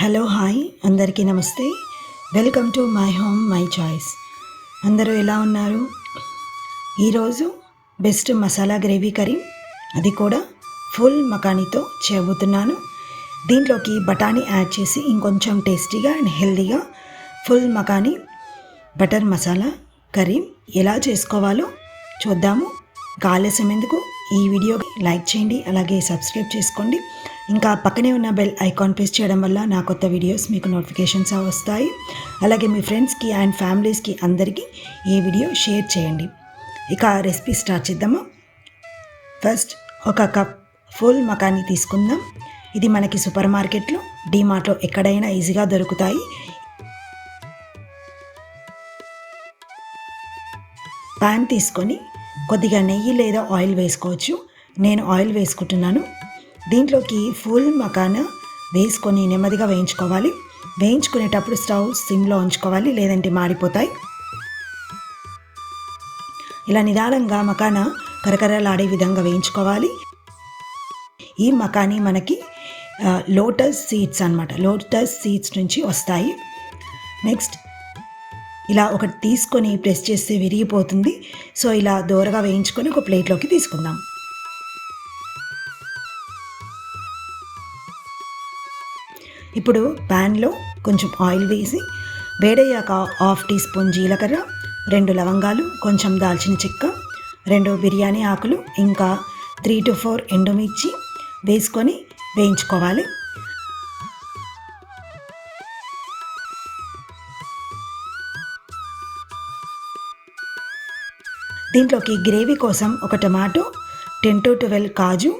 Hello hi అందరికీ నమస్తే. Welcome to my home my choice. అందరూ ఎలా ఉన్నారు? ఈరోజు బెస్ట్ మసాలా గ్రేవీ కర్రీ. అది కూడా ఫుల్ మకానీతో చేయబోతున్నాను దీంట్లోకి బఠానీ యాడ్ చేసి ఇంకొంచెం టేస్టీగా అండ్ హెల్దీగా ఫుల్ మకానీ బటర్ మసాలా కర్రీ ఎలా చేసుకోవాలో చూద్దాము. ఇంకా ఎందుకు ఈ వీడియో లైక్ చేయండి అలాగే సబ్స్క్రైబ్ చేసుకోండి. ఇంకా పక్కనే ఉన్న బెల్ ఐకాన్ ప్రెస్ చేయడం వల్ల నా కొత్త వీడియోస్ మీకు నోటిఫికేషన్స్ వస్తాయి. అలాగే మీ ఫ్రెండ్స్కి అండ్ ఫ్యామిలీస్కి అందరికీ ఈ వీడియో షేర్ చేయండి. ఇక రెసిపీ స్టార్ట్ చేద్దాము? ఫస్ట్ ఒక కప్ ఫుల్ మకానీ తీసుకుందాం. ఇది మనకి సూపర్ మార్కెట్లో డీమార్ట్లో ఎక్కడైనా ఈజీగా దొరుకుతాయి. ప్యాన్ తీసుకొని కొద్దిగా నెయ్యి లేదా ఆయిల్ వేసుకోవచ్చు. నేను ఆయిల్ వేసుకుంటున్నాను. దీంట్లోకి ఫుల్ మకాన వేసుకొని నెమ్మదిగా వేయించుకోవాలి. వేయించుకునేటప్పుడు స్టవ్ సిమ్లో ఉంచుకోవాలి లేదంటే మాడిపోతాయి. ఇలా నిదానంగా మకాన కరకరలాడే విధంగా వేయించుకోవాలి. ఈ మకాని మనకి లోటస్ సీడ్స్ అనమాట లోటస్ సీడ్స్ నుంచి వస్తాయి. నెక్స్ట్ ఇలా ఒకటి తీసుకొని ప్రెస్ చేస్తే విరిగిపోతుంది. సో ఇలా దూరగా వేయించుకొని ఒక ప్లేట్లోకి తీసుకుందాం. ఇప్పుడు ప్యాన్లో కొంచెం ఆయిల్ వేసి వేడయ్యాక హాఫ్ టీ స్పూన్ జీలకర్ర రెండు లవంగాలు కొంచెం దాల్చిన చెక్క రెండు బిర్యానీ ఆకులు ఇంకా త్రీ టు ఫోర్ ఎండుమిర్చి వేసుకొని వేయించుకోవాలి. దీంట్లోకి గ్రేవీ కోసం ఒక టమాటో టెన్ టు ట్వెల్వ్ కాజు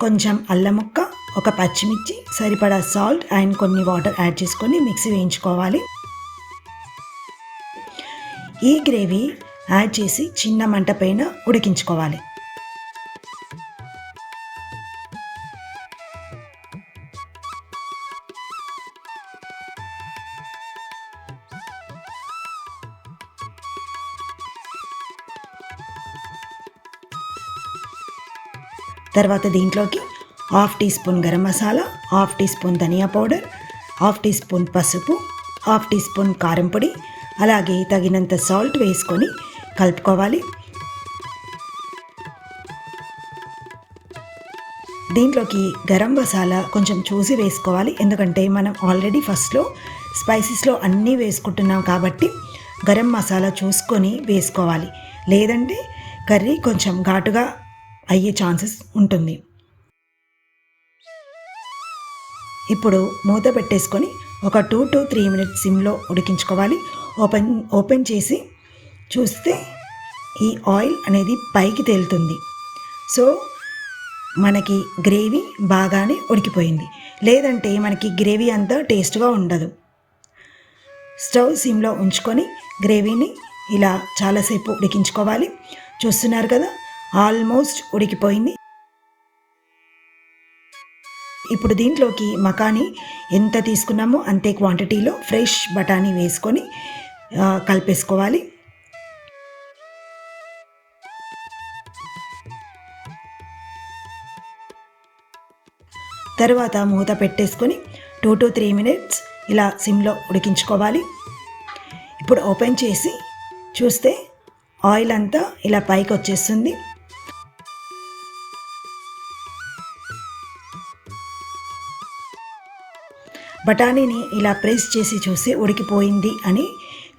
కొంచెం అల్లం ముక్క ఒక పచ్చిమిర్చి సరిపడా సాల్ట్ అండ్ కొన్ని వాటర్ యాడ్ చేసుకొని మిక్సీ వేయించుకోవాలి. ఈ గ్రేవీ యాడ్ చేసి చిన్న మంట పైన ఉడికించుకోవాలి. తర్వాత దీంట్లోకి half teaspoon garam masala half teaspoon ధనియా పౌడర్ హాఫ్ టీ స్పూన్ పసుపు హాఫ్ టీ స్పూన్ కారం పొడి అలాగే తగినంత సాల్ట్ వేసుకొని కలుపుకోవాలి. దీంట్లోకి గరం మసాలా కొంచెం చూసి వేసుకోవాలి ఎందుకంటే మనం ఆల్రెడీ ఫస్ట్లో స్పైసెస్లో అన్నీ వేసుకుంటున్నాం కాబట్టి గరం మసాలా చూసుకొని వేసుకోవాలి. లేదంటే కర్రీ కొంచెం ఘాటుగా అయ్యే ఛాన్సెస్ ఉంటుంది. ఇప్పుడు మూత పెట్టేసుకొని ఒక టూ టు త్రీ మినిట్స్ సిమ్లో ఉడికించుకోవాలి. ఓపెన్ ఓపెన్ చేసి చూస్తే ఈ ఆయిల్ అనేది పైకి తేలుతుంది. సో మనకి గ్రేవీ బాగానే ఉడికిపోయింది. లేదంటే మనకి గ్రేవీ అంతా టేస్ట్గా ఉండదు. స్టవ్ సిమ్లో ఉంచుకొని గ్రేవీని ఇలా చాలాసేపు ఉడికించుకోవాలి. చూస్తున్నారు కదా ఆల్మోస్ట్ ఉడికిపోయింది. ఇప్పుడు దీంట్లోకి మకాని ఎంత తీసుకున్నామో అంతే క్వాంటిటీలో ఫ్రెష్ బఠానీ వేసుకొని కలిపేసుకోవాలి. తర్వాత మూత పెట్టేసుకొని టూ టు త్రీ మినిట్స్ ఇలా సిమ్లో ఉడికించుకోవాలి. ఇప్పుడు ఓపెన్ చేసి చూస్తే ఆయిల్ అంతా ఇలా పైకి వచ్చేస్తుంది బఠానీని ఇలా ప్రెస్ చేసి చూస్తే ఉడికిపోయింది అని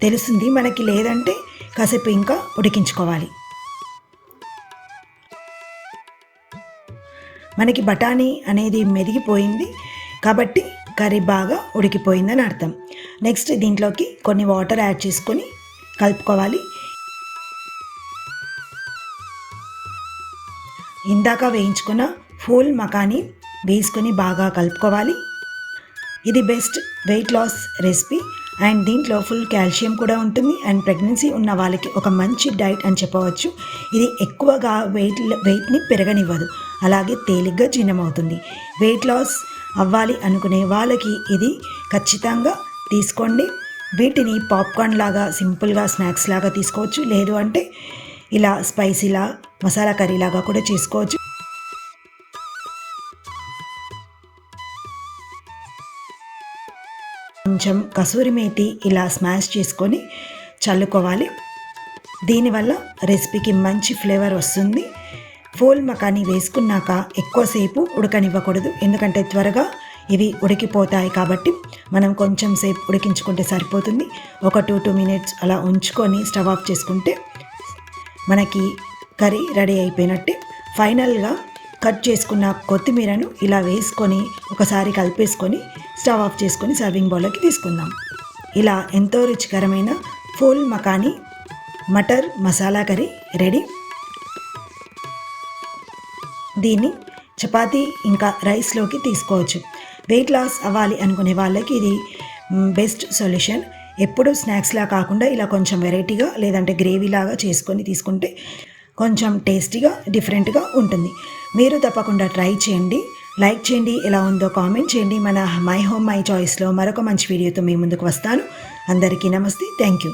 తెలుస్తుంది. మనకి లేదంటే కాసేపు ఇంకా ఉడికించుకోవాలి. మనకి బఠానీ అనేది మెదిగిపోయింది కాబట్టి కర్రీ బాగా ఉడికిపోయిందని అర్థం. నెక్స్ట్ దీంట్లోకి కొన్ని వాటర్ యాడ్ చేసుకొని కలుపుకోవాలి. ఇందాక వేయించుకున్న ఫుల్ మకాని వేసుకొని బాగా కలుపుకోవాలి. ఇది best weight loss recipe and దీంట్లో ఫుల్ కాల్షియం కూడా ఉంటుంది అండ్ ప్రెగ్నెన్సీ ఉన్న వాళ్ళకి ఒక మంచి డైట్ అని చెప్పవచ్చు. ఇది ఎక్కువగా వెయిట్ వెయిట్ని పెరగనివ్వదు. అలాగే తేలిగ్గా జీర్ణమవుతుంది. వెయిట్ లాస్ అవ్వాలి అనుకునే వాళ్ళకి ఇది ఖచ్చితంగా తీసుకోండి. వీటిని పాప్కార్న్ లాగా సింపుల్గా స్నాక్స్ లాగా తీసుకోవచ్చు. లేదు అంటే ఇలా స్పైసీలా మసాలా కర్రీ లాగా కూడా చేసుకోవచ్చు. కొంచెం కసూరి మేతి ఇలా స్మాష్ చేసుకొని చల్లుకోవాలి. దీనివల్ల రెసిపీకి మంచి ఫ్లేవర్ వస్తుంది. ఫోల్ మకాని వేసుకున్నాక ఎక్కువసేపు ఉడకనివ్వకూడదు. ఎందుకంటే త్వరగా ఇవి ఉడికిపోతాయి కాబట్టి మనం కొంచెం సేపు ఉడికించుకుంటే సరిపోతుంది. ఒక టూ టూ మినిట్స్ అలా ఉంచుకొని స్టవ్ ఆఫ్ చేసుకుంటే మనకి కర్రీ రెడీ అయిపోయినట్టే. ఫైనల్గా కట్ చేసుకున్న కొత్తిమీరను ఇలా వేసుకొని ఒకసారి కలిపేసుకొని స్టవ్ ఆఫ్ చేసుకొని సర్వింగ్ బౌల్లోకి తీసుకుందాం. ఇలా ఎంతో రుచికరమైన full makhani matar masala curry ready. దీన్ని చపాతీ ఇంకా రైస్లోకి తీసుకోవచ్చు. వెయిట్ లాస్ అవ్వాలి అనుకునే వాళ్ళకి ఇది బెస్ట్ సొల్యూషన్. ఎప్పుడు స్నాక్స్లా కాకుండా ఇలా కొంచెం వెరైటీగా లేదంటే గ్రేవీ లాగా చేసుకొని తీసుకుంటే కొంచెం టేస్టీగా డిఫరెంట్గా ఉంటుంది. మీరు తప్పకుండా ట్రై చేయండి. లైక్ చేయండి. ఎలా ఉందో కామెంట్ చేయండి. మన మై హోమ్ మై చాయిస్లో మరొక మంచి వీడియోతో మీ ముందుకు వస్తాను. అందరికీ నమస్తే. Thank you.